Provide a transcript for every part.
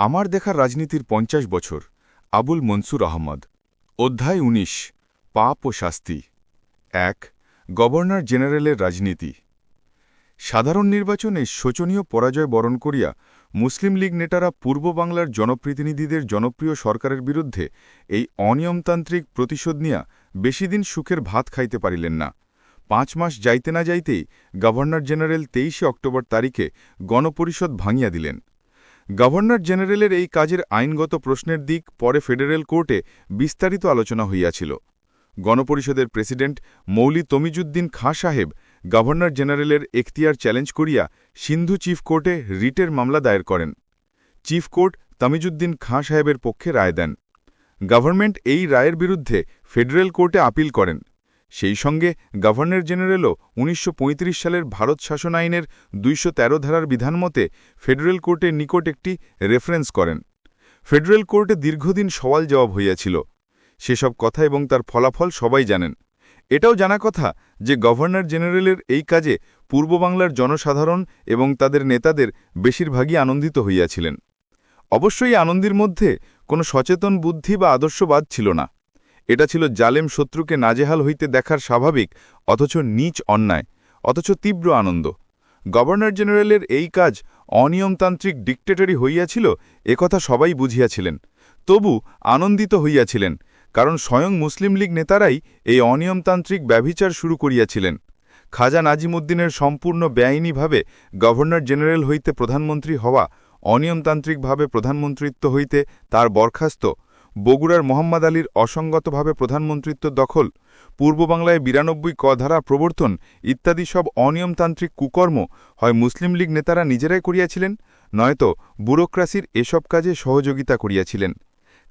আমার দেখা রাজনীতির পঞ্চাশ বছর, আবুল মনসুর আহমদ। অধ্যায় ১৯ পাপ ও শাস্তি। এক, গভর্নর জেনারেলের রাজনীতি। সাধারণ নির্বাচনে শোচনীয় পরাজয় বরণ করিয়া মুসলিম লীগ নেতারা পূর্ব বাংলার জনপ্রতিনিধিদের জনপ্রিয় সরকারের বিরুদ্ধে এই অনিয়মতান্ত্রিক প্রতিশোধ নিয়া বেশিদিন সুখের ভাত খাইতে পারিলেন না। পাঁচ মাস যাইতে না যাইতেই গভর্নর জেনারেল তেইশে অক্টোবর তারিখে গণপরিষদ ভাঙিয়া দিলেন। গভর্নর জেনারেলের এই কাজের আইনগত প্রশ্নের দিক পরে ফেডারেল কোর্টে বিস্তারিত আলোচনা হইয়াছিল। গণপরিষদের প্রেসিডেন্ট মৌলি তমিজুদ্দিন খাঁ সাহেব গভর্নর জেনারেলের এখতিয়ার চ্যালেঞ্জ করিয়া সিন্ধু চিফ কোর্টে রিটের মামলা দায়ের করেন। চিফ কোর্ট তামিজুদ্দিন খাঁ সাহেবের পক্ষে রায় দেন। গভর্নমেন্ট এই রায়ের বিরুদ্ধে ফেডারেল কোর্টে আপিল করেন। সেই সঙ্গে গভর্নর জেনারেলও উনিশশো পঁয়ত্রিশ সালের ভারত শাসন আইনের দুইশো তেরো ধারার বিধানমতে ফেডারেল কোর্টের নিকট একটি রেফারেন্স করেন। ফেডারেল কোর্টে দীর্ঘদিন সওয়াল জবাব হইয়াছিল। সেসব কথা এবং তার ফলাফল সবাই জানেন। এটাও জানা কথা যে গভর্নর জেনারেলের এই কাজে পূর্ব বাংলার জনসাধারণ এবং তাদের নেতাদের বেশিরভাগই আনন্দিত হইয়াছিলেন। অবশ্যই আনন্দের মধ্যে কোনো সচেতন বুদ্ধি বা আদর্শবাদ ছিল না। এটা ছিল জালেম শত্রুকে নাজেহাল হইতে দেখার স্বাভাবিক, অথচ নীচ অন্যায়, অথচ তীব্র আনন্দ। গভর্নর জেনারেলের এই কাজ অনিয়মতান্ত্রিক ডিকটেটরি হইয়াছিল একথা সবাই বুঝিয়াছিলেন। তবু আনন্দিত হইয়াছিলেন, কারণ স্বয়ং মুসলিম লীগ নেতারাই এই অনিয়মতান্ত্রিক ব্যভিচার শুরু করিয়াছিলেন। খাজা নাজিমুদ্দিনের সম্পূর্ণ বেআইনিভাবে গভর্নর জেনারেল হইতে প্রধানমন্ত্রী হওয়া, অনিয়মতান্ত্রিকভাবে প্রধানমন্ত্রিত্ব হইতে তার বরখাস্ত বগুড়ার মোহাম্মদ আলীর অসঙ্গতভাবে প্রধানমন্ত্রিত্ব দখল, পূর্ব বাংলায় বিরানব্বই কধারা প্রবর্তন ইত্যাদি সব অনিয়মতান্ত্রিক কুকর্ম হয় মুসলিম লীগ নেতারা নিজেরাই করিয়াছিলেন, নয়তো ব্যুরোক্রাসির এসব কাজে সহযোগিতা করিয়াছিলেন।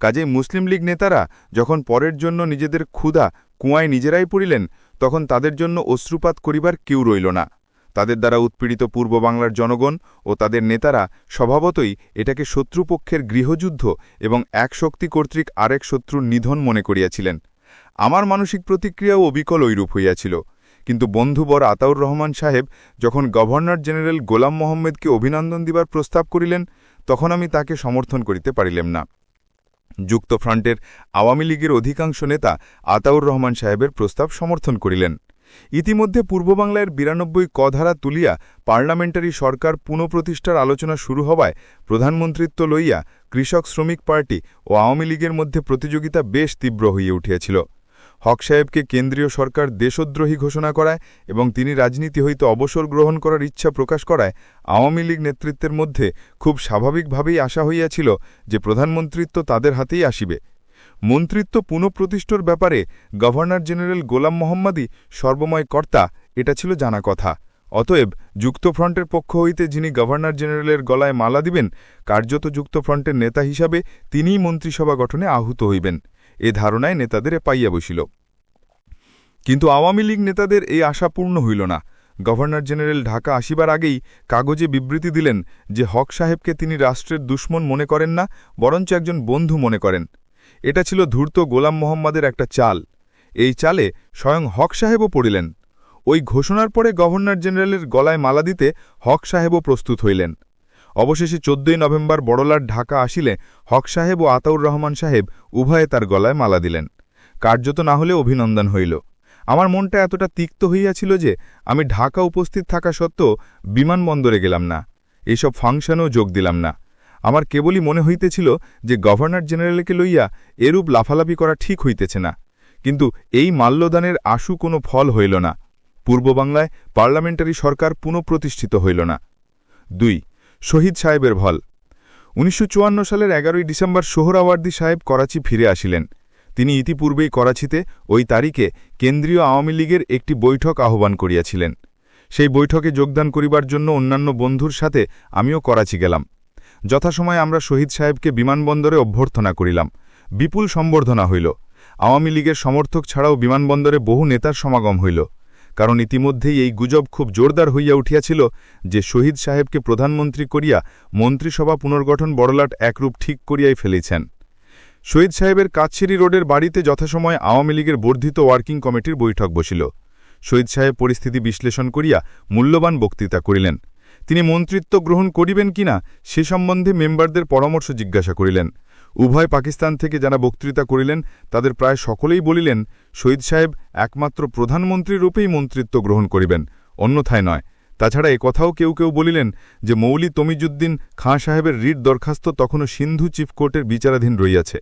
কাজে মুসলিম লীগ নেতারা যখন পরের জন্য নিজেদের ক্ষুধা কুয়ায় নিজেরাই পড়িলেন, তখন তাদের জন্য অশ্রুপাত করিবার কেউ রইল না। তাদের দ্বারা উৎপীড়িত পূর্ব বাংলার জনগণ ও তাদের নেতারা স্বভাবতই এটাকে শত্রুপক্ষের গৃহযুদ্ধ এবং এক শক্তি কর্তৃক আরেক শত্রুর নিধন মনে করিয়াছিলেন। আমার মানসিক প্রতিক্রিয়াও অবিকল ঐরূপ হইয়াছিল। কিন্তু বন্ধুবর আতাউর রহমান সাহেব যখন গভর্নর জেনারেল গোলাম মোহাম্মদকে অভিনন্দন দিবার প্রস্তাব করিলেন, তখন আমি তাকে সমর্থন করিতে পারিলেম না। যুক্তফ্রন্টের আওয়ামী লীগের অধিকাংশ নেতা আতাউর রহমান সাহেবের প্রস্তাব সমর্থন করিলেন। ইতিমধ্যে পূর্ববাংলার বিরানব্বই কধারা তুলিয়া পার্লামেন্টারি সরকার পুনঃপ্রতিষ্ঠার আলোচনা শুরু হওয়ায় প্রধানমন্ত্রিত্ব লইয়া কৃষক শ্রমিক পার্টি ও আওয়ামী লীগের মধ্যে প্রতিযোগিতা বেশ তীব্র হইয়া উঠিয়াছিল। হক সাহেবকে কেন্দ্রীয় সরকার দেশদ্রোহী ঘোষণা করায় এবং তিনি রাজনীতি হইতে অবসর গ্রহণ করার ইচ্ছা প্রকাশ করায় আওয়ামী লীগ নেতৃত্বের মধ্যে খুব স্বাভাবিকভাবেই আশা হইয়াছিল যে প্রধানমন্ত্রিত্ব তাদের হাতেই আসিবে। মন্ত্রিত্ব পুনঃপ্রতিষ্ঠর ব্যাপারে গভর্নর জেনারেল গোলাম মোহাম্মদই সর্বময় কর্তা, এটা ছিল জানা কথা। অতএব যুক্তফ্রন্টের পক্ষ হইতে যিনি গভর্নর জেনারেলের গলায় মালা দিবেন, কার্যত যুক্তফ্রন্টের নেতা হিসাবে তিনিই মন্ত্রিসভা গঠনে আহুত হইবেন। এ ধারণায় নেতাদের পাইয়া বসিল। কিন্তু আওয়ামী লীগ নেতাদের এই আশা পূর্ণ হইল না। গভর্নর জেনারেল ঢাকা আসিবার আগেই কাগজে বিবৃতি দিলেন যে হক সাহেবকে তিনি রাষ্ট্রের দুশ্মন মনে করেন না, বরঞ্চ একজন বন্ধু মনে করেন। এটা ছিল ধূর্ত গোলাম মোহাম্মদের একটা চাল। এই চালে স্বয়ং হক সাহেবও পড়িলেন। ওই ঘোষণার পরে গভর্নর জেনারেলের গলায় মালা দিতে হক সাহেবও প্রস্তুত হইলেন। অবশেষে চোদ্দই নভেম্বর বড়লার ঢাকা আসিলে হক সাহেব ও আতাউর রহমান সাহেব উভয়ে তার গলায় মালা দিলেন। কার্যত না হলে অভিনন্দন হইল। আমার মনটা এতটা তিক্ত হইয়াছিল যে আমি ঢাকা উপস্থিত থাকা সত্ত্বেও বিমানবন্দরে গেলাম না। এইসব ফাংশনেও যোগ দিলাম না। আমার কেবলই মনে হইতেছিল যে গভর্নর জেনারেলকে লইয়া এরূপ লাফালাফি করা ঠিক হইতেছে না। কিন্তু এই মাল্যদানের আশু কোনো ফল হইল না। পূর্ববাংলায় পার্লামেন্টারি সরকার পুনঃপ্রতিষ্ঠিত হইল না। দুই, শহীদ সাহেবের ভল। উনিশশো চুয়ান্ন সালের এগারোই ডিসেম্বর সোহরাওয়ার্দী সাহেব করাচি ফিরে আসিলেন। তিনি ইতিপূর্বেই করাচিতে ওই তারিখে কেন্দ্রীয় আওয়ামী লীগের একটি বৈঠক আহ্বান করিয়াছিলেন। সেই বৈঠকে যোগদান করিবার জন্য অন্যান্য বন্ধুর সাথে আমিও করাচি গেলাম। যথাসময়ে আমরা শহীদ সাহেবকে বিমানবন্দরে অভ্যর্থনা করিলাম। বিপুল সম্বর্ধনা হইল। আওয়ামী লীগের সমর্থক ছাড়াও বিমানবন্দরে বহু নেতার সমাগম হইল। কারণ ইতিমধ্যেই এই গুজব খুব জোরদার হইয়া উঠিয়াছিল যে শহীদ সাহেবকে প্রধানমন্ত্রী করিয়া মন্ত্রিসভা পুনর্গঠন বড়লাট একরূপ ঠিক করিয়াই ফেলেছেন। শহীদ সাহেবের কাছেরি রোডের বাড়িতে যথাসময় আওয়ামী লীগের বর্ধিত ওয়ার্কিং কমিটির বৈঠক বসিল। শহীদ সাহেব পরিস্থিতি বিশ্লেষণ করিয়া মূল্যবান বক্তৃতা করিলেন। তিনি মন্ত্রিত্ব গ্রহণ করিবেন কিনা সে সম্বন্ধে মেম্বারদের পরামর্শ জিজ্ঞাসা করিলেন। উভয় পাকিস্তান থেকে যারা বক্তৃতা করিলেন, তাদের প্রায় সকলেই বলিলেন, শহীদ সাহেব একমাত্র প্রধানমন্ত্রী রূপেই মন্ত্রিত্ব গ্রহণ করিবেন, অন্যথায় নয়। তাছাড়া কথাও কেউ কেউ বলিলেন যে মৌলি তমিজুদ্দিন খাঁ সাহেবের রিট দরখাস্ত তখনও সিন্ধু চিফ কোর্টের বিচারাধীন রইয়াছে।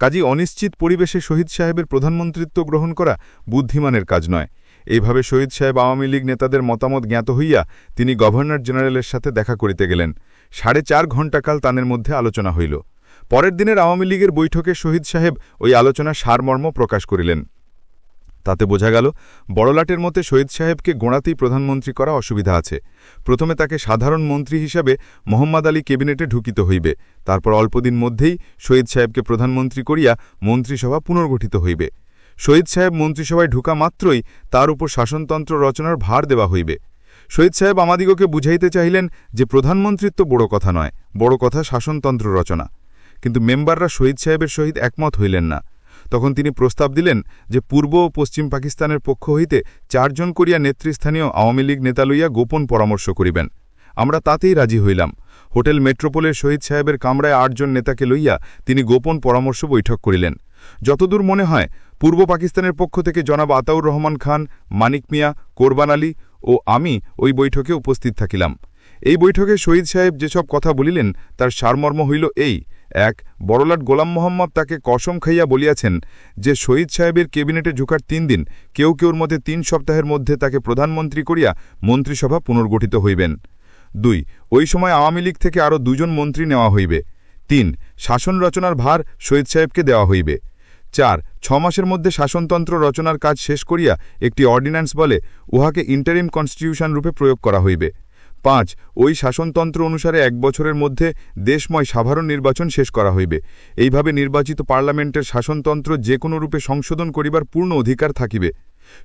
কাজী অনিশ্চিত পরিবেশে শহীদ সাহেবের প্রধানমন্ত্রিত্ব গ্রহণ করা বুদ্ধিমানের কাজ নয়। এইভাবে শহীদ সাহেব আওয়ামী লীগ নেতাদের মতামত জ্ঞাত হইয়া তিনি গভর্নর জেনারেলের সাথে দেখা করিতে গেলেন। সাড়ে চার ঘণ্টাকাল তানের মধ্যে আলোচনা হইল। পরের দিনের আওয়ামী লীগের বৈঠকে শহীদ সাহেব ওই আলোচনা সারমর্ম প্রকাশ করিলেন। তাতে বোঝা গেল, বড়লাটের মতে শহীদ সাহেবকে গোড়াতেই প্রধানমন্ত্রী করা অসুবিধা আছে। প্রথমে তাকে সাধারণ মন্ত্রী হিসাবে মোহাম্মদ আলী ক্যাবিনেটে ঢুকিত হইবে। তারপর অল্পদিন মধ্যেই শহীদ সাহেবকে প্রধানমন্ত্রী করিয়া মন্ত্রিসভা পুনর্গঠিত হইবে। শহীদ সাহেব মন্ত্রিসভায় ঢুকা মাত্রই তার উপর শাসনতন্ত্র রচনার ভার দেওয়া হইবে। শহীদ সাহেব আমাদিগকে বুঝাইতে চাহিলেন যে প্রধানমন্ত্রিত্ব বড় কথা নয়, বড় কথা শাসনতন্ত্র রচনা। কিন্তু মেম্বাররা শহীদ সাহেবের সহিত একমত হইলেন না। তখন তিনি প্রস্তাব দিলেন যে পূর্ব ও পশ্চিম পাকিস্তানের পক্ষ হইতে চারজন করিয়া নেতৃস্থানীয় আওয়ামী লীগ নেতা লইয়া গোপন পরামর্শ করিবেন। আমরা তাতেই রাজি হইলাম। হোটেল মেট্রোপোলের শহীদ সাহেবের কামরায় আটজন নেতাকে লইয়া তিনি গোপন পরামর্শ বৈঠক করিলেন। যতদূর মনে হয় পূর্ব পাকিস্তানের পক্ষ থেকে জনাব আতাউর রহমান খান, মানিক মিয়া, কোরবান আলী ও আমি ওই বৈঠকে উপস্থিত থাকিলাম। এই বৈঠকে শহীদ সাহেব যেসব কথা বলিলেন, তার সারমর্ম হইল এই। এক, বড়লাট গোলাম মোহাম্মদ তাকে কসম খাইয়া বলিয়াছেন যে, শহীদ সাহেবের কেবিনেটে ঢুকার তিন দিন, কেউ কেউর মধ্যে তিন সপ্তাহের মধ্যে তাকে প্রধানমন্ত্রী করিয়া মন্ত্রিসভা পুনর্গঠিত হইবেন। দুই, ওই সময় আওয়ামী লীগ থেকে আরও দুজন মন্ত্রী নেওয়া হইবে। তিন, শাসন রচনার ভার শহীদ সাহেবকে দেওয়া হইবে। চার ছ মাসের মধ্যে শাসনতন্ত্র রচনার কাজ শেষ করিয়া একটি অর্ডিন্যান্স বলে উহাকে ইন্টারিম কনস্টিটিউশন রূপে প্রয়োগ করা হইবে। পাঁচ, ওই শাসনতন্ত্র অনুসারে এক বছরের মধ্যে দেশময় সাধারণ নির্বাচন শেষ করা হইবে। এইভাবে নির্বাচিত পার্লামেন্টের শাসনতন্ত্র যে কোনো রূপে সংশোধন করিবার পূর্ণ অধিকার থাকিবে।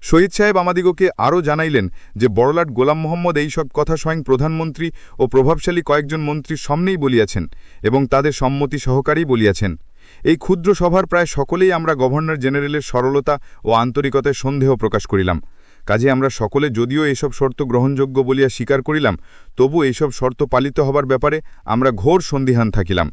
শহীদ সাহেব আমাদিগকে আরও জানাইলেন যে, বড়লাট গোলাম মোহাম্মদ এইসব কথা স্বয়ং প্রধানমন্ত্রী ও প্রভাবশালী কয়েকজন মন্ত্রীর সামনেই বলিয়াছেন এবং তাদের সম্মতি সহকারেই বলিয়াছেন। এই ক্ষুদ্র সভার প্রায় সকলেই আমরা গভর্নর জেনারেলের সরলতা ও আন্তরিকতায় সন্দেহ প্রকাশ করিলাম। কাজে আমরা সকলে যদিও এসব শর্ত গ্রহণযোগ্য বলিয়া স্বীকার করিলাম, তবু এইসব শর্ত পালিত হবার ব্যাপারে আমরা ঘোর সন্দিহান থাকিলাম।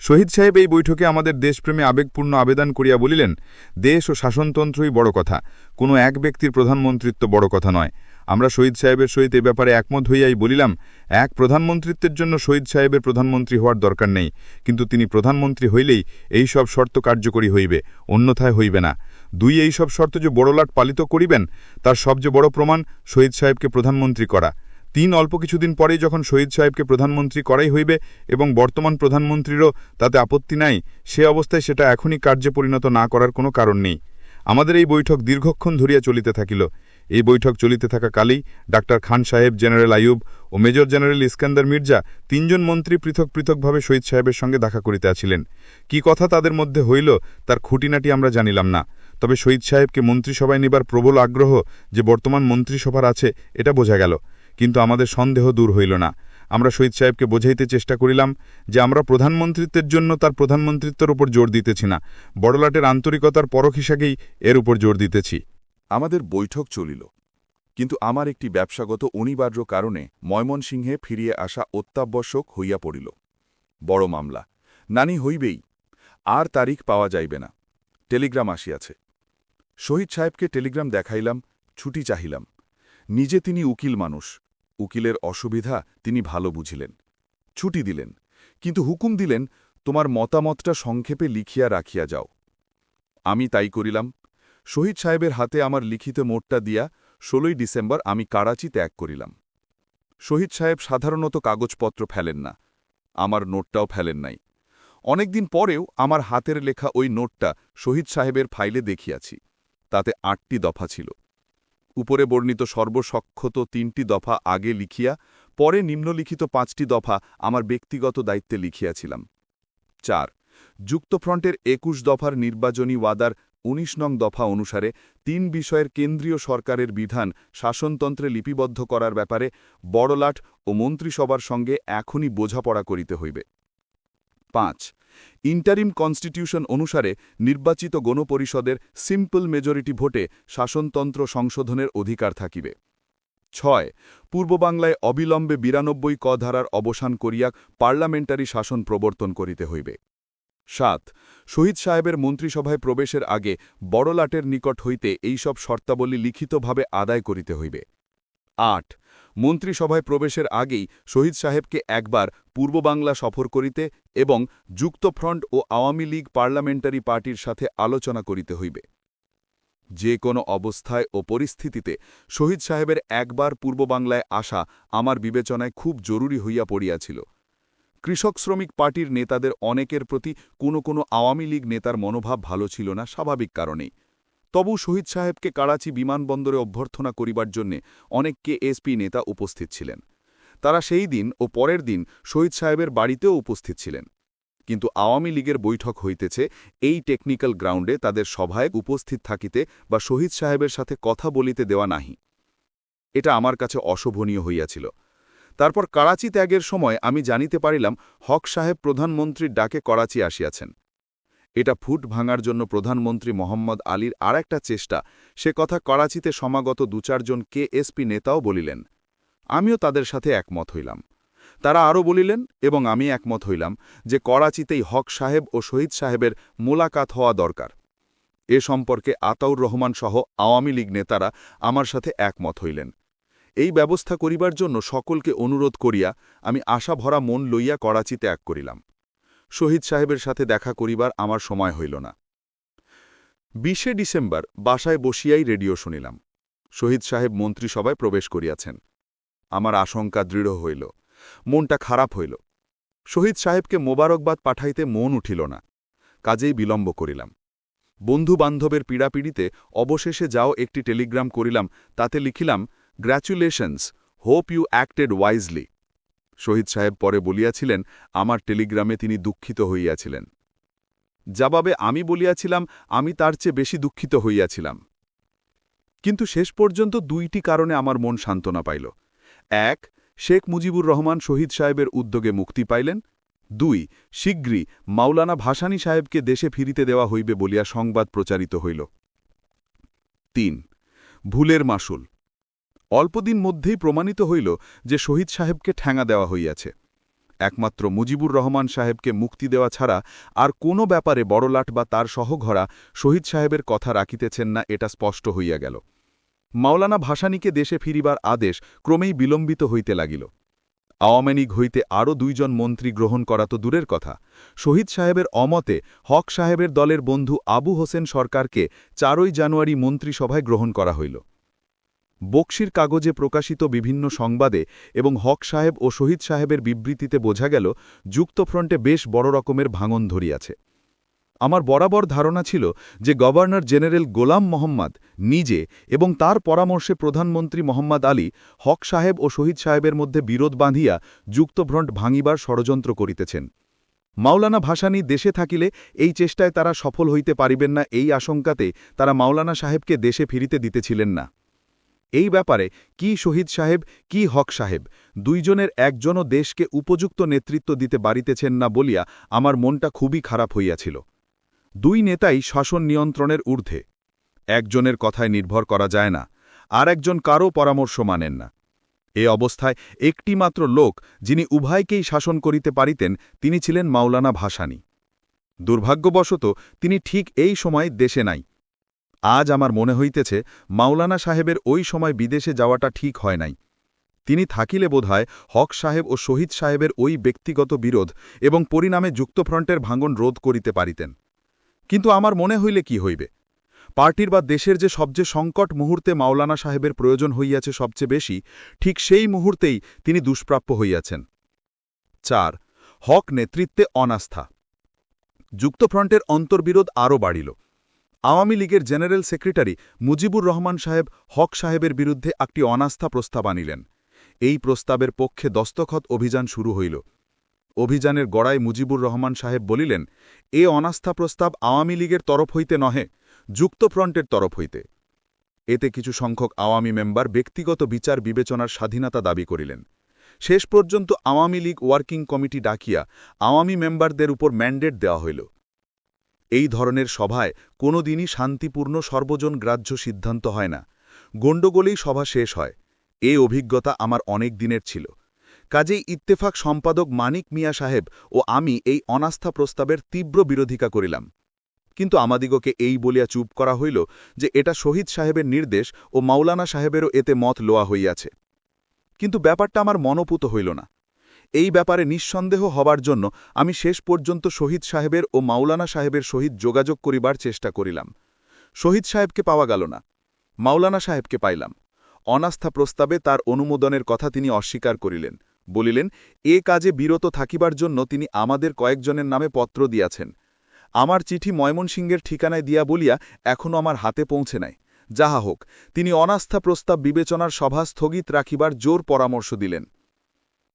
শহীদ সাহেব এই বৈঠকে আমাদের দেশপ্রেমে আবেগপূর্ণ আবেদন করিয়া বলিলেন, দেশ ও শাসনতন্ত্রই বড় কথা। কোনো এক ব্যক্তির প্রধানমন্ত্রিত্ব বড় কথা নয়। আমরা শহীদ সাহেবের সহিত এ ব্যাপারে একমত হইয়াই বলিলাম, এক প্রধানমন্ত্রিত্বের জন্য শহীদ সাহেবের প্রধানমন্ত্রী হওয়ার দরকার নেই, কিন্তু তিনি প্রধানমন্ত্রী হইলেই এই সব শর্ত কার্যকরী হইবে, অন্যথায় হইবে না। দুই এই সব শর্ত যে বড়লাট পালিত করিবেন, তার সবচেয়ে বড় প্রমাণ শহীদ সাহেবকে প্রধানমন্ত্রী করা। তিন অল্প কিছুদিন পরেই যখন শহীদ সাহেবকে প্রধানমন্ত্রী করাই হইবে এবং বর্তমান প্রধানমন্ত্রীরও তাতে আপত্তি নাই, সে অবস্থায় সেটা এখনই কার্যে পরিণত না করার কোনো কারণ নেই। আমাদের এই বৈঠক দীর্ঘক্ষণ ধরিয়া চলিতে থাকিল। এই বৈঠক চলিতে থাকা কালেই ডাক্তার খান সাহেব, জেনারেল আয়ুব ও মেজর জেনারেল ইস্কান্দার মির্জা তিনজন মন্ত্রী পৃথক পৃথকভাবে শহীদ সাহেবের সঙ্গে দেখা করিতে আছিলেন কি কথা তাদের মধ্যে হইল, তার খুঁটিনাটি আমরা জানিলাম না। তবে শহীদ সাহেবকে মন্ত্রিসভায় নিবার প্রবল আগ্রহ যে বর্তমান মন্ত্রিসভার আছে, এটা বোঝা গেল। কিন্তু আমাদের সন্দেহ দূর হইল না। আমরা শহীদ সাহেবকে বোঝাইতে চেষ্টা করিলাম যে আমরা প্রধানমন্ত্রিত্বের জন্য তার প্রধানমন্ত্রিত্বের উপর জোর দিতেছি না। বড়লাটের আন্তরিকতার পরখ হিসাবেই এর উপর জোর দিতেছি। আমাদের বৈঠক চলিল। কিন্তু আমার একটি ব্যবসাগত অনিবার্য কারণে ময়মনসিংহে ফিরিয়ে আসা অত্যাবশ্যক হইয়া পড়িল। বড় মামলা। নানি হইবেই। আর তারিখ পাওয়া যাইবে না। টেলিগ্রাম আসিয়াছে। শহীদ সাহেবকে টেলিগ্রাম দেখাইলাম, ছুটি চাহিলাম। নিজে তিনি উকিল মানুষ। উকিলের অসুবিধা তিনি ভালো বুঝিলেন। ছুটি দিলেন। কিন্তু হুকুম দিলেন, তোমার মতামতটা সংক্ষেপে লিখিয়া রাখিয়া যাও। আমি তাই করিলাম শহীদ সাহেবের হাতে আমার লিখিত মোটটা দিয়া ষোলোই ডিসেম্বর আমি কারাচি ত্যাগ করিলাম। শহীদ সাহেব সাধারণত কাগজপত্র ফেলেন না, আমার নোটটাও ফেলেন নাই। অনেকদিন পরেও আমার হাতের লেখা ওই নোটটা শহীদ সাহেবের ফাইলে দেখিয়াছি, তাতে আটটি দফা ছিল। উপরে বর্ণিত সর্বসক্ষত তিনটি দফা আগে লিখিয়া, পরে নিম্নলিখিত পাঁচটি দফা আমার ব্যক্তিগত দায়িত্বে লিখিয়াছিলাম। চার, যুক্তফ্রন্টের একুশ দফার নির্বাচনী ওয়াদার ১৯ নং দফা অনুসারে তিন বিষয়ের কেন্দ্রীয় সরকারের বিধান শাসনতন্ত্রে লিপিবদ্ধ করার ব্যাপারে বড়লাট ও মন্ত্রিসভার সঙ্গে এখনই বোঝাপড়া করিতে হইবে। পাঁচ, ইন্টারিম কনস্টিটিউশন অনুসারে নির্বাচিত গণপরিষদের সিম্পল মেজরিটি ভোটে শাসনতন্ত্র সংশোধনের অধিকার থাকিবে। ছয় পূর্ববাংলায় অবিলম্বে বিরানব্বই ক ধারার অবসান করিয়া পার্লামেন্টারি শাসন প্রবর্তন করিতে হইবে। সাত, শহীদ সাহেবের মন্ত্রিসভায় প্রবেশের আগে বড়লাটের নিকট হইতে এইসব শর্তাবলী লিখিতভাবে আদায় করিতে হইবে। আট, মন্ত্রিসভায় প্রবেশের আগেই শহীদ সাহেবকে একবার পূর্ব বাংলা সফর করিতে এবং যুক্তফ্রন্ট ও আওয়ামী লীগ পার্লামেন্টারি পার্টির সাথে আলোচনা করিতে হইবে। যে কোনো অবস্থায় ও পরিস্থিতিতে শহীদ সাহেবের একবার পূর্ব বাংলায় আসা আমার বিবেচনায় খুব জরুরি হইয়া পড়িয়াছিল। কৃষক শ্রমিক পার্টির নেতাদের অনেকের প্রতি কোনো কোনো আওয়ামী লীগ নেতার মনোভাব ভালো ছিল না, স্বাভাবিক কারণেই। তবু শহীদ সাহেবকে কারাচি বিমানবন্দরে অভ্যর্থনা করিবার জন্যে অনেক কেএসপি নেতা উপস্থিত ছিলেন। তারা সেই দিন ও পরের দিন শহীদ সাহেবের বাড়িতেও উপস্থিত ছিলেন। কিন্তু আওয়ামী লীগের বৈঠক হইতেছে এই টেকনিক্যাল গ্রাউন্ডে তাদের সভায় উপস্থিত থাকিতে বা শহীদ সাহেবের সাথে কথা বলিতে দেওয়া নাহি। এটা আমার কাছে অশোভনীয় হইয়াছিল। তারপর করাচি ত্যাগের সময় আমি জানিতে পারিলাম, হক সাহেব প্রধানমন্ত্রীর ডাকে করাচি আসিয়াছেন। এটা ফুট ভাঙার জন্য প্রধানমন্ত্রী মোহাম্মদ আলীর আর একটা চেষ্টা, সে কথা করাচিতে সমাগত দু চারজন কেএসপি নেতাও বলিলেন। আমিও তাদের সাথে একমত হইলাম। তারা আরও বলিলেন, এবং আমি একমত হইলাম, যে করাচিতেই হক সাহেব ও শহীদ সাহেবের মোলাকাত হওয়া দরকার। এ সম্পর্কে আতাউর রহমান সহ আওয়ামী লীগ নেতারা আমার সাথে একমত হইলেন। এই ব্যবস্থা করিবার জন্য সকলকে অনুরোধ করিয়া আমি আশা ভরা মন লইয়া করাচি ত্যাগ করিলাম। শহীদ সাহেবের সাথে দেখা করিবার আমার সময় হইল না। বিশে ডিসেম্বর বাসায় বসিয়াই রেডিও শুনিলাম। শহীদ সাহেব মন্ত্রিসভায় প্রবেশ করিয়াছেন। আমার আশঙ্কা দৃঢ় হইল। মনটা খারাপ হইল। শহীদ সাহেবকে মোবারকবাদ পাঠাইতে মন উঠিল না। কাজেই বিলম্ব করিলাম। বন্ধু-বান্ধবের পীড়াপিড়িতে অবশেষে যাও একটি টেলিগ্রাম করিলাম, তাতে লিখিলাম congratulations hope you acted wisely Shahid Sahib পরে বলিয়াছিলেন, আমার টেলিগ্রামে তিনি দুঃখিত হইয়াছিলেন। জবাবে, আমি বলিয়াছিলাম, আমি তার চেয়ে বেশি দুঃখিত হইয়াছিলাম। কিন্তু শেষ পর্যন্ত দুইটি কারণে আমার মন সান্ত্বনা পাইল। এক, শেখ মুজিবুর রহমান শহীদ সাহেবের উদ্যোগে মুক্তি পাইলেন। দুই, শীঘ্রই মাওলানা ভাসানী সাহেবকে দেশে ফিরিতে দেওয়া হইবে বলিয়া সংবাদ প্রচারিত হইল। তিন, ভুলের মাসুল। অল্পদিন মধ্যেই প্রমাণিত হইল যে শহীদ সাহেবকে ঠ্যাঙা দেওয়া হইয়াছে। একমাত্র মুজিবুর রহমান সাহেবকে মুক্তি দেওয়া ছাড়া আর কোনো ব্যাপারে বড়লাট বা তার সহঘরা শহীদ সাহেবের কথা রাখিতেছেন না এটা স্পষ্ট হইয়া গেল। মাওলানা ভাসানীকে দেশে ফিরিবার আদেশ ক্রমেই বিলম্বিত হইতে লাগিল। আওয়ামী লীগ হইতে আরও দুইজন মন্ত্রী গ্রহণ করা তো দূরের কথা। শহীদ সাহেবের অমতে হক সাহেবের দলের বন্ধু আবু হোসেন সরকারকে চারই জানুয়ারি মন্ত্রিসভায় গ্রহণ করা হইল। বক্সির কাগজে প্রকাশিত বিভিন্ন সংবাদে এবং হক সাহেব ও শহীদ সাহেবের বিবৃতিতে বোঝা গেল, যুক্তফ্রন্টে বেশ বড় রকমের ভাঙন ধরিয়াছে। আমার বরাবর ধারণা ছিল যে গভর্নর জেনারেল গোলাম মোহাম্মদ নিজে এবং তার পরামর্শে প্রধানমন্ত্রী মোহাম্মদ আলী হক সাহেব ও শহীদ সাহেবের মধ্যে বিরোধ বাঁধিয়া যুক্তফ্রন্ট ভাঙিবার ষড়যন্ত্র করিতেছেন। মাওলানা ভাসানী দেশে থাকিলে এই চেষ্টায় তারা সফল হইতে পারিবেন না, এই আশঙ্কাতে তারা মাওলানা সাহেবকে দেশে ফিরিতে দিতেছিলেন না। এই ব্যাপারে কি শহীদ সাহেব, কি হক সাহেব? দুইজনের একজনও দেশকে উপযুক্ত নেতৃত্ব দিতে পারিতেছেন না বলিয়া আমার মনটা খুবই খারাপ হইয়াছিল। দুই নেতাই শাসন নিয়ন্ত্রণের ঊর্ধ্বে। একজনের কথায় নির্ভর করা যায় না, আর একজন কারও পরামর্শ মানেন না। এ অবস্থায় একটিমাত্র লোক, যিনি উভয়কেই শাসন করিতে পারিতেন, তিনি ছিলেন মাওলানা ভাসানী। দুর্ভাগ্যবশত তিনি ঠিক এই সময় দেশে নাই। আজ আমার মনে হইতেছে, মাওলানা সাহেবের ওই সময় বিদেশে যাওয়াটা ঠিক হয় নাই। তিনি থাকিলে বোধহয় হক সাহেব ও শহীদ সাহেবের ওই ব্যক্তিগত বিরোধ এবং পরিণামে যুক্তফ্রন্টের ভাঙন রোধ করিতে পারিতেন। কিন্তু আমার মনে হইলে কি হইবে? পার্টির বা দেশের যে সবচেয়ে সংকট মুহূর্তে মাওলানা সাহেবের প্রয়োজন হইয়াছে সবচেয়ে বেশি, ঠিক সেই মুহূর্তেই তিনি দুষ্প্রাপ্য হইয়াছেন। চার, হক নেতৃত্বে অনাস্থা। যুক্তফ্রন্টের অন্তর্বিরোধ আরও বাড়িল। আওয়ামী লীগের জেনারেল সেক্রেটারি মুজিবুর রহমান সাহেব হক সাহেবের বিরুদ্ধে একটি অনাস্থা প্রস্তাব আনিলেন। এই প্রস্তাবের পক্ষে দস্তখত অভিযান শুরু হইল। অভিযানের গড়ায় মুজিবুর রহমান সাহেব বলিলেন, এ অনাস্থা প্রস্তাব আওয়ামী লীগের তরফ হইতে নহে, যুক্তফ্রন্টের তরফ হইতে। এতে কিছু সংখ্যক আওয়ামী মেম্বার ব্যক্তিগত বিচার বিবেচনার স্বাধীনতা দাবি করিলেন। শেষ পর্যন্ত আওয়ামী লীগ ওয়ার্কিং কমিটি ডাকিয়া আওয়ামী মেম্বারদের উপর ম্যান্ডেট দেওয়া হইল। এই ধরনের সভায় কোনো দিনই শান্তিপূর্ণ সর্বজন গ্রাহ্য সিদ্ধান্ত হয় না। গণ্ডগোলেই সভা শেষ হয়। এ অভিজ্ঞতা আমার অনেক দিনের ছিল। কাজেই ইত্তেফাক সম্পাদক মানিক মিয়া সাহেব ও আমি এই অনাস্থা প্রস্তাবের তীব্র বিরোধিতা করিলাম। কিন্তু আমাদিগকে এই বলিয়া চুপ করা হইল যে এটা শহীদ সাহেবের নির্দেশ ও মাওলানা সাহেবেরও এতে মত লোয়া হইয়াছে। কিন্তু ব্যাপারটা আমার মনোপুত হইল না। এই ব্যাপারে নিঃসন্দেহ হবার জন্য আমি শেষ পর্যন্ত শহীদ সাহেবের ও মাওলানা সাহেবের সহিত যোগাযোগ করিবার চেষ্টা করিলাম। শহীদ সাহেবকে পাওয়া গেল না। মাওলানা সাহেবকে পাইলাম। অনাস্থা প্রস্তাবে তার অনুমোদনের কথা তিনি অস্বীকার করিলেন। বলিলেন, এ কাজে বিরত থাকিবার জন্য তিনি আমাদের কয়েকজনের নামে পত্র দিয়াছেন। আমার চিঠি ময়মনসিংহের ঠিকানায় দিয়া বলিয়া এখনও আমার হাতে পৌঁছে নাই। যাহা হোক, তিনি অনাস্থা প্রস্তাব বিবেচনার সভা স্থগিত রাখিবার জোর পরামর্শ দিলেন।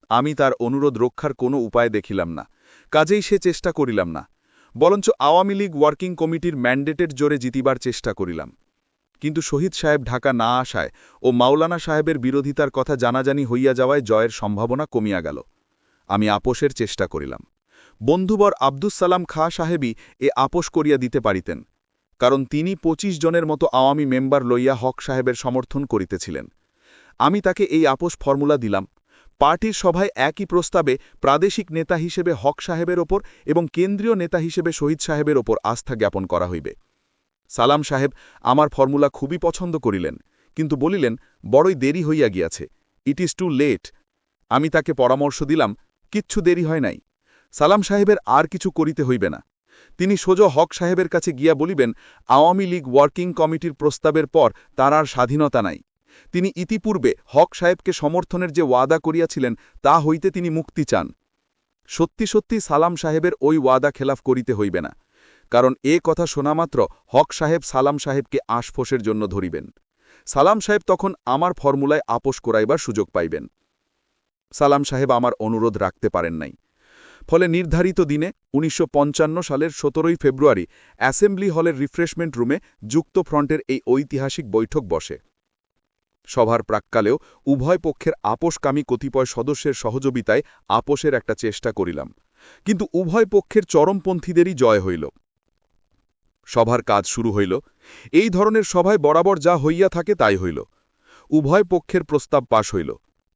আমি তার অনুরোধ রক্ষার কোনো উপায় দেখিলাম না। কাজেই সে চেষ্টা করিলাম না। বরঞ্চ আওয়ামী লীগ ওয়ার্কিং কমিটির ম্যান্ডেটের জোরে জিতিবার চেষ্টা করিলাম। কিন্তু শহীদ সাহেব ঢাকা না আসায় ও মাওলানা সাহেবের বিরোধিতার কথা জানাজানি হইয়া যাওয়ায় জয়ের সম্ভাবনা কমিয়া গেল। আমি আপোষের চেষ্টা করিলাম। বন্ধুবর আব্দুস সালাম খা সাহেবই এ আপোষ করিয়া দিতে পারিতেন, কারণ তিনি ২৫ জনের মতো আওয়ামী মেম্বার লইয়া হক সাহেবের সমর্থন করিতেছিলেন। আমি তাকে এই আপোষ ফর্মুলা দিলাম পার্টির সভায় একই প্রস্তাবে প্রাদেশিক নেতা হিসেবে হক সাহেবের ওপর এবং কেন্দ্রীয় নেতা হিসেবে শহীদ সাহেবের ওপর আস্থা জ্ঞাপন করা হইবে। সালাম সাহেব আমার ফর্মুলা খুবই পছন্দ করিলেন, কিন্তু বলিলেন, বড়ই দেরি হইয়া গিয়াছে ইট ইজ টু লেট আমি তাকে পরামর্শ দিলাম, কিচ্ছু দেরি হয় নাই। সালাম সাহেবের আর কিছু করিতে হইবে না। তিনি সোজা হক সাহেবের কাছে গিয়া বলিবেন, আওয়ামী লীগ ওয়ার্কিং কমিটির প্রস্তাবের পর তার আর স্বাধীনতা নাই। তিনি ইতিপূর্বে হক সাহেবকে সমর্থনের যে ওয়াদা করিয়াছিলেন, তা হইতে তিনি মুক্তি চান। সত্যি সত্যি সালাম সাহেবের ওই ওয়াদা খেলাফ করিতে হইবে না, কারণ এ কথা শোনামাত্র হক সাহেব সালাম সাহেবকে আশফোসের জন্য ধরিবেন। সালাম সাহেব তখন আমার ফর্মুলায় আপোষ করাইবার সুযোগ পাইবেন। সালাম সাহেব আমার অনুরোধ রাখতে পারেন নাই। ফলে নির্ধারিত দিনে উনিশশো পঞ্চান্ন সালের সতেরোই ফেব্রুয়ারি অ্যাসেম্বলি হলের রিফ্রেশমেন্ট রুমে যুক্ত ফ্রন্টের এই ঐতিহাসিক বৈঠক বসে। সভার প্রাক্কালেও উভয় পক্ষের আপোষকামী কতিপয় সদস্যের সহযোগিতায় আপোষের একটা চেষ্টা করিলাম। কিন্তু উভয় পক্ষের চরমপন্থীদেরই জয় হইল। সভার কাজ শুরু হইল। এই ধরনের সভায় বরাবর যা হইয়া থাকে তাই হইল। উভয় পক্ষের প্রস্তাব পাশ হইল।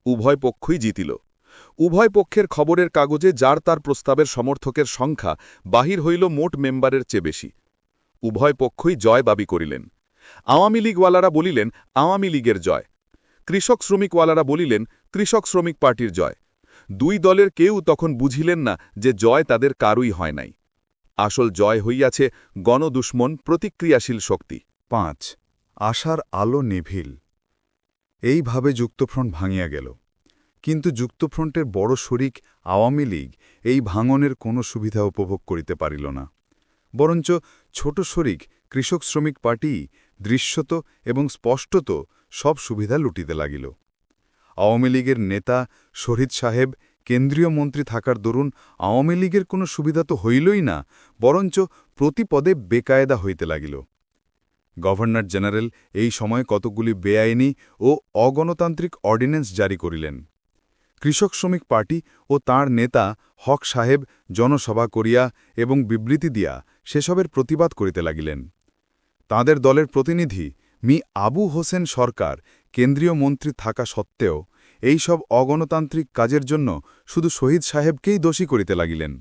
উভয় পক্ষই জিতিল। উভয় পক্ষের খবরের কাগজে যার তার প্রস্তাবের সমর্থকের সংখ্যা বাহির হইল মোট মেম্বারের চেয়ে বেশি। উভয় পক্ষই জয় দাবি করিলেন। আওয়ামী লীগওয়ালারা বলিলেন, আওয়ামী লীগের জয়। কৃষক শ্রমিকওয়ালারা বলিলেন, কৃষক শ্রমিক পার্টির জয়। দুই দলের কেউ তখন বুঝিলেন না যে জয় তাদের কারুই হয় নাই। আসল জয় হইয়াছে গণদুশ্মন প্রতিক্রিয়াশীল শক্তি। পাঁচ, আশার আলো নিভিল। এইভাবে যুক্তফ্রন্ট ভাঙিয়া গেল। কিন্তু যুক্তফ্রন্টের বড় শরিক আওয়ামী লীগ এই ভাঙনের কোনো সুবিধা উপভোগ করিতে পারিল না। বরঞ্চ ছোট শরিক কৃষক শ্রমিক পার্টি দৃশ্যত এবং স্পষ্টত সব সুবিধা লুটিতে লাগিল। আওয়ামী লীগের নেতা শহীদ সাহেব কেন্দ্রীয় মন্ত্রী থাকার দরুন আওয়ামী লীগের কোনো সুবিধা তো হইলই না, বরঞ্চ প্রতিপদে বেকায়দা হইতে লাগিল। গভর্নর জেনারেল এই সময় কতগুলি বেআইনি ও অগণতান্ত্রিক অর্ডিন্যান্স জারি করিলেন। কৃষক শ্রমিক পার্টি ও তার নেতা হক সাহেব জনসভা করিয়া এবং বিবৃতি দিয়া সেসবের প্রতিবাদ করিতে লাগিলেন। তাদের দলের প্রতিনিধি মি. আবু হোসেন সরকার কেন্দ্রীয় মন্ত্রী থাকা সত্ত্বেও এই সব অগণতান্ত্রিক কাজের জন্য শুধু শহীদ সাহেবকেই দোষী করিতে লাগিলেন।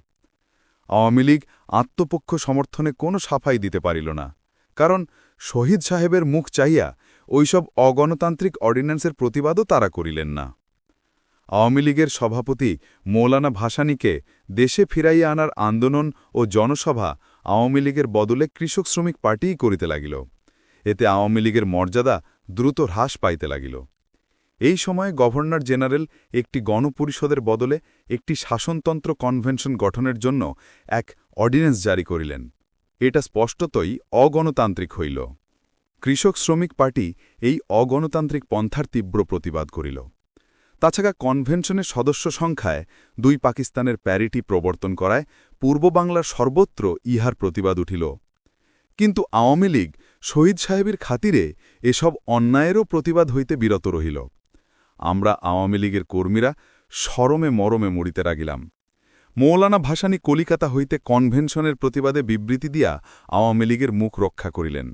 আওয়ামী লীগ আত্মপক্ষ সমর্থনে কোনো সাফাই দিতে পারিল না, কারণ শহীদ সাহেবের মুখ চাইয়া ওইসব অগণতান্ত্রিক অর্ডিন্যান্সের প্রতিবাদও তারা করিলেন না। আওয়ামী লীগের সভাপতি মৌলানা ভাসানীকে দেশে ফিরাইয়া আনার আন্দোলন ও জনসভা আওয়ামী লীগের বদলে কৃষক শ্রমিক পার্টিই করিতে লাগিল। এতে আওয়ামী লীগের মর্যাদা দ্রুত হ্রাস পাইতে লাগিল। এই সময়ে গভর্নর জেনারেল একটি গণপরিষদের বদলে একটি শাসনতন্ত্র কনভেনশন গঠনের জন্য এক অর্ডিন্যান্স জারি করিলেন। এটা স্পষ্টতই অগণতান্ত্রিক হইল। কৃষক শ্রমিক পার্টি এই অগণতান্ত্রিক পন্থার তীব্র প্রতিবাদ করিল। তাছাড়া কনভেনশনের সদস্য সংখ্যায় দুই পাকিস্তানের প্যারিটি প্রবর্তন করায় পূর্ব বাংলার সর্বত্র ইহার প্রতিবাদ উঠিল। কিন্তু আওয়ামী লীগ শহীদ সাহেবের খাতিরে এসব অন্যায়েরও প্রতিবাদ হইতে বিরত রহিল। আমরা আওয়ামী লীগের কর্মীরা সরমে মরমে মরিতে লাগিলাম। মৌলানা ভাসানী কলিকাতা হইতে কনভেনশনের প্রতিবাদে বিবৃতি দিয়া আওয়ামী লীগের মুখ রক্ষা করিলেন।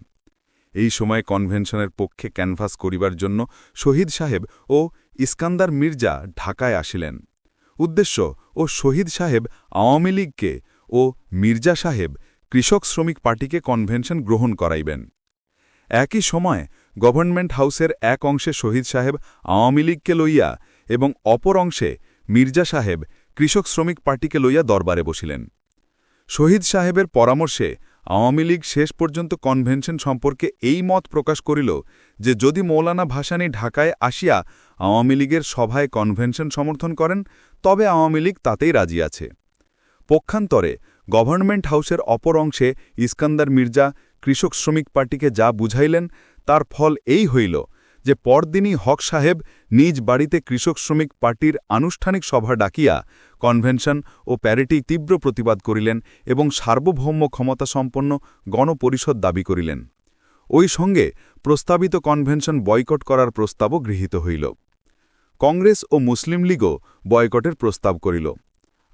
এই সময় কনভেনশনের পক্ষে ক্যানভাস করিবার জন্য শহীদ সাহেব ও ইস্কান্দার মির্জা ঢাকায় আসিলেন। উদ্দেশ্য, ও শহীদ সাহেব আওয়ামী লীগকে ও মির্জা সাহেব কৃষক শ্রমিক পার্টিকে কনভেনশন গ্রহণ করাইবেন। একই সময় গভর্নমেন্ট হাউসের এক অংশে শহীদ সাহেব আওয়ামী লীগকে লইয়া এবং অপর অংশে মির্জা সাহেব কৃষক শ্রমিক পার্টিকে লইয়া দরবারে বসিলেন। শহীদ সাহেবের পরামর্শে আওয়ামী লীগ শেষ পর্যন্ত কনভেনশন সম্পর্কে এই মত প্রকাশ করিল যে যদি মৌলানা ভাসানী ঢাকায় আসিয়া আওয়ামী লীগের সভায় কনভেনশন সমর্থন করেন, তবে আওয়ামী লীগ তাতেই রাজি আছে। পক্ষান্তরে গভর্নমেন্ট হাউসের অপর অংশে ইস্কান্দার মির্জা কৃষক শ্রমিক পার্টিকে যা বুঝাইলেন, তার ফল এই হইল যে পরদিনই হক সাহেব নিজ বাড়িতে কৃষক শ্রমিক পার্টির আনুষ্ঠানিক সভা ডাকিয়া কনভেনশন ও প্যারিটি তীব্র প্রতিবাদ করিলেন এবং সার্বভৌম ক্ষমতাসম্পন্ন গণপরিষদ দাবি করিলেন। ওই সঙ্গে প্রস্তাবিত কনভেনশন বয়কট করার প্রস্তাবও গৃহীত হইল। কংগ্রেস ও মুসলিম লীগও বয়কটের প্রস্তাব করিল।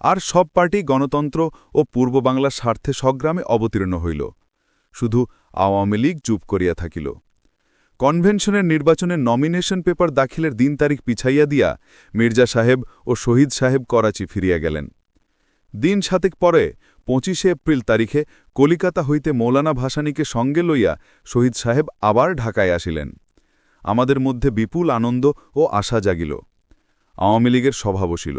আর সব পার্টি গণতন্ত্র ও পূর্ব বাংলার স্বার্থে সংগ্রামে অবতীর্ণ হইল। শুধু আওয়ামী লীগ চুপ করিয়া থাকিল। কনভেনশনের নির্বাচনের নমিনেশন পেপার দাখিলের দিন তারিখ পিছাইয়া দিয়া মির্জা সাহেব ও শহীদ সাহেব করাচি ফিরিয়া গেলেন। দিন সাতেক পরে, পঁচিশে এপ্রিল তারিখে কলিকাতা হইতে মৌলানা ভাসানীকে সঙ্গে লইয়া শহীদ সাহেব আবার ঢাকায় আসিলেন। আমাদের মধ্যে বিপুল আনন্দ ও আশা জাগিল। আওয়ামী লীগের সভা বসিল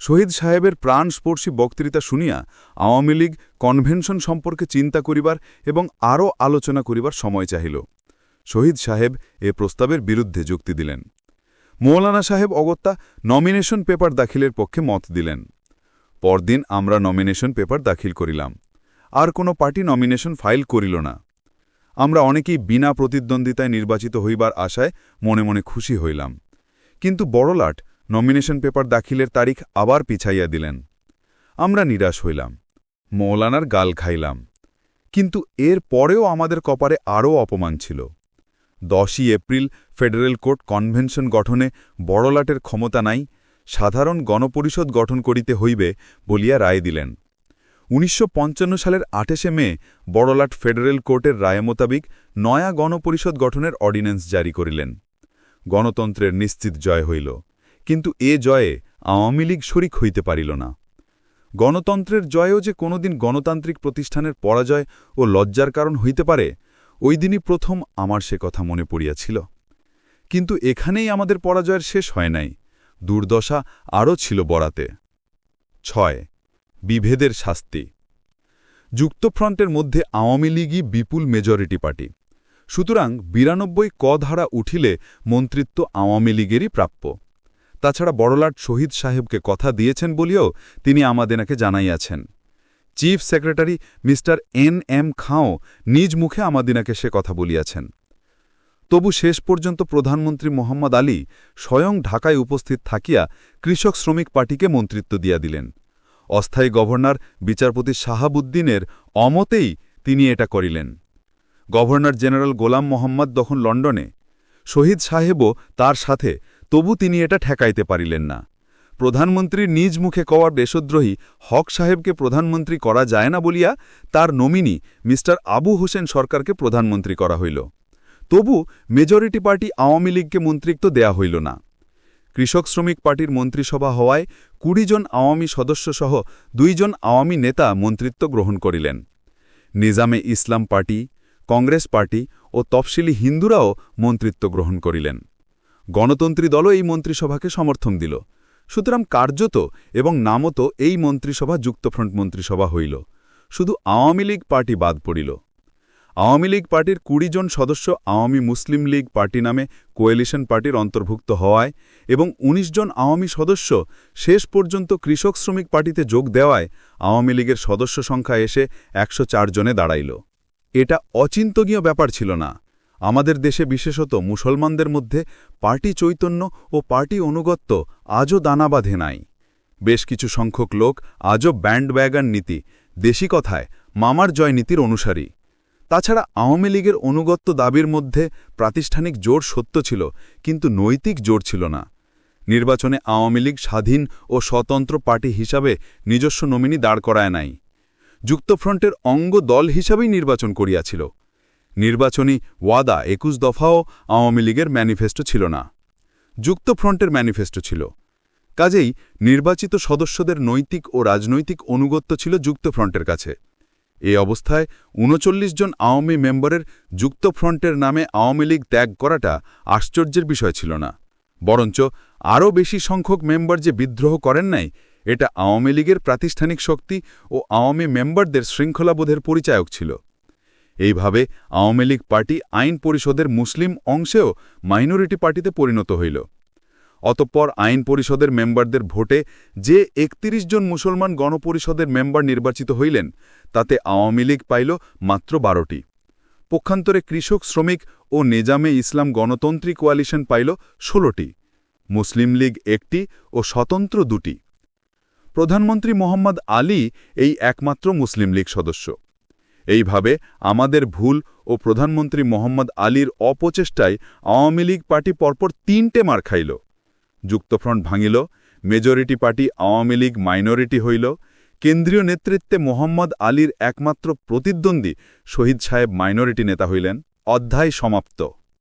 শহীদ সাহেবের প্রাণস্পর্শী বক্তৃতা শুনিয়া আওয়ামী লীগ কনভেনশন সম্পর্কে চিন্তা করিবার এবং আরও আলোচনা করিবার সময় চাহিল। শহীদ সাহেব এ প্রস্তাবের বিরুদ্ধে যুক্তি দিলেন। মৌলানা সাহেব অগত্যা নমিনেশন পেপার দাখিলের পক্ষে মত দিলেন। পরদিন আমরা নমিনেশন পেপার দাখিল করিলাম। আর কোনো পার্টি নমিনেশন ফাইল করিল না। আমরা অনেকেই বিনা প্রতিদ্বন্দ্বিতায় নির্বাচিত হইবার আশায় মনে মনে খুশি হইলাম। কিন্তু বড়লাট নমিনেশন পেপার দাখিলের তারিখ আবার পিছাইয়া দিলেন। আমরা নিরাশ হইলাম। মৌলানার গাল খাইলাম। কিন্তু এর পরেও আমাদের কপারে আরও অপমান ছিল। দশই এপ্রিল ফেডারেল কোর্ট কনভেনশন গঠনে বড়লাটের ক্ষমতা নাই, সাধারণ গণপরিষদ গঠন করিতে হইবে বলিয়া রায় দিলেন। উনিশশো পঞ্চান্ন সালের আঠেশে মে বড়লাট ফেডারেল কোর্টের রায় মোতাবিক নয়া গণপরিষদ গঠনের অর্ডিন্যান্স জারি করিলেন। গণতন্ত্রের নিশ্চিত জয় হইল, কিন্তু এ জয়ে আওয়ামী লীগ শরিক হইতে পারিল না। গণতন্ত্রের জয়ও যে কোনোদিন গণতান্ত্রিক প্রতিষ্ঠানের পরাজয় ও লজ্জার কারণ হইতে পারে ওই দিনই প্রথম আমার সে কথা মনে পড়িয়াছিল। কিন্তু এখানেই আমাদের পরাজয়ের শেষ হয় নাই, দুর্দশা আরও ছিল বরাতে। ছয়, বিভেদের শাস্তি। যুক্তফ্রন্টের মধ্যে আওয়ামী লীগই বিপুল মেজরিটি পার্টি সুতরাং বিরানব্বই ক ধারা উঠিলে মন্ত্রিত্ব আওয়ামী লীগেরই প্রাপ্য। তাছাড়া বড়লাট শহীদ সাহেবকে কথা দিয়েছেন বলিও তিনি আমাদেরকে জানাইয়াছেন। Chief secretary mister N M খাঁও নিজ মুখে আমাদিনাকে সে কথা বলিয়াছেন। তবু শেষ পর্যন্ত প্রধানমন্ত্রী মোহাম্মদ আলী স্বয়ং ঢাকায় উপস্থিত থাকিয়া কৃষক শ্রমিক পার্টিকে মন্ত্রিত্ব দিয়া দিলেন। অস্থায়ী গভর্নর বিচারপতি শাহাবুদ্দিনের অমতেই তিনি এটা করিলেন। গভর্নর জেনারেল গোলাম মোহাম্মদ তখন লন্ডনে। শহীদ সাহেবও তার সাথে, তবু তিনি এটা ঠেকাইতে পারিলেন না। প্রধানমন্ত্রী নিজ মুখে কওয়ার দেশদ্রোহী হক সাহেবকে প্রধানমন্ত্রী করা যায় না বলিয়া তার নমিনি মিস্টার আবু হোসেন সরকারকে প্রধানমন্ত্রী করা হইল। তবু মেজরিটি পার্টি আওয়ামী লীগকে মন্ত্রিত্ব দেয়া হইল না। কৃষক শ্রমিক পার্টির মন্ত্রিসভা হওয়ায় কুড়ি জন আওয়ামী সদস্যসহ দুইজন আওয়ামী নেতা মন্ত্রিত্ব গ্রহণ করিলেন। নিজামে ইসলাম পার্টি, কংগ্রেস পার্টি ও তফসিলি হিন্দুরাও মন্ত্রিত্ব গ্রহণ করিলেন। গণতন্ত্রী দলও এই মন্ত্রিসভাকে সমর্থন দিল। সুতরাং কার্যত এবং নামত এই মন্ত্রিসভা যুক্তফ্রন্ট মন্ত্রিসভা হইল। শুধু আওয়ামী লীগ পার্টি বাদ পড়িল। আওয়ামী লীগ পার্টির কুড়ি জন সদস্য আওয়ামী মুসলিম লীগ পার্টি নামে কোয়েলিশন পার্টির অন্তর্ভুক্ত হওয়ায় এবং ১৯ জন আওয়ামী সদস্য শেষ পর্যন্ত কৃষক শ্রমিক পার্টিতে যোগ দেওয়ায় আওয়ামী লীগের সদস্য সংখ্যা এসে একশো চার জনে দাঁড়াইল। এটা অচিন্তনীয় ব্যাপার ছিল না। আমাদের দেশে বিশেষত মুসলমানদের মধ্যে পার্টি চৈতন্য ও পার্টি অনুগত্য আজও দানা বাঁধে নাই। বেশ কিছু সংখ্যক লোক আজও ব্যান্ডব্যাগান নীতি, দেশি কথায় মামার জয় নীতির অনুসারী। তাছাড়া আওয়ামী লীগের অনুগত্য দাবির মধ্যে প্রাতিষ্ঠানিক জোর সত্য ছিল, কিন্তু নৈতিক জোর ছিল না। নির্বাচনে আওয়ামী লীগ স্বাধীন ও স্বতন্ত্র পার্টি হিসাবে নিজস্ব নমিনি দাঁড় করায় নাই। যুক্তফ্রন্টের অঙ্গ দল হিসাবেই নির্বাচন করিয়াছিল। নির্বাচনী ওয়াদা একুশ দফাও আওয়ামী লীগের ম্যানিফেস্টো ছিল না। যুক্তফ্রন্টের ম্যানিফেস্টো ছিল। কাজেই নির্বাচিত সদস্যদের নৈতিক ও রাজনৈতিক অনুগত্য ছিল যুক্তফ্রন্টের কাছে। এই অবস্থায় উনচল্লিশ জন আওয়ামী মেম্বারের যুক্তফ্রন্টের নামে আওয়ামী লীগ ত্যাগ করাটা আশ্চর্যের বিষয় ছিল না। বরঞ্চ আরও বেশি সংখ্যক মেম্বার যে বিদ্রোহ করেন নাই, এটা আওয়ামী লীগের প্রাতিষ্ঠানিক শক্তি ও আওয়ামী মেম্বারদের শৃঙ্খলাবোধের পরিচায়ক ছিল। এইভাবে আওয়ামী লীগ পার্টি আইন পরিষদের মুসলিম অংশেও মাইনরিটি পার্টিতে পরিণত হইল। অতঃপর আইন পরিষদের মেম্বারদের ভোটে যে ৩১ জন মুসলমান গণপরিষদের মেম্বার নির্বাচিত হইলেন, তাতে আওয়ামী লীগ পাইল মাত্র বারোটি। পক্ষান্তরে কৃষক, শ্রমিক ও নেজামে ইসলাম গণতন্ত্রী কোয়ালিশন পাইল ষোলোটি। মুসলিম লীগ একটি ও স্বতন্ত্র দুটি। প্রধানমন্ত্রী মোহাম্মদ আলী এই একমাত্র মুসলিম লীগ সদস্য। এইভাবে আমাদের ভুল ও প্রধানমন্ত্রী মোহাম্মদ আলীর অপচেষ্টায় আওয়ামী লীগ পার্টি পরপর তিনটে মার খাইল। যুক্তফ্রন্ট ভাঙিল, majority party Awami League minority হইল, কেন্দ্রীয় নেতৃত্বে মোহাম্মদ আলীর একমাত্র প্রতিদ্বন্দ্বী শহীদ সাহেব মাইনরিটি নেতা হইলেন। অধ্যায় সমাপ্ত।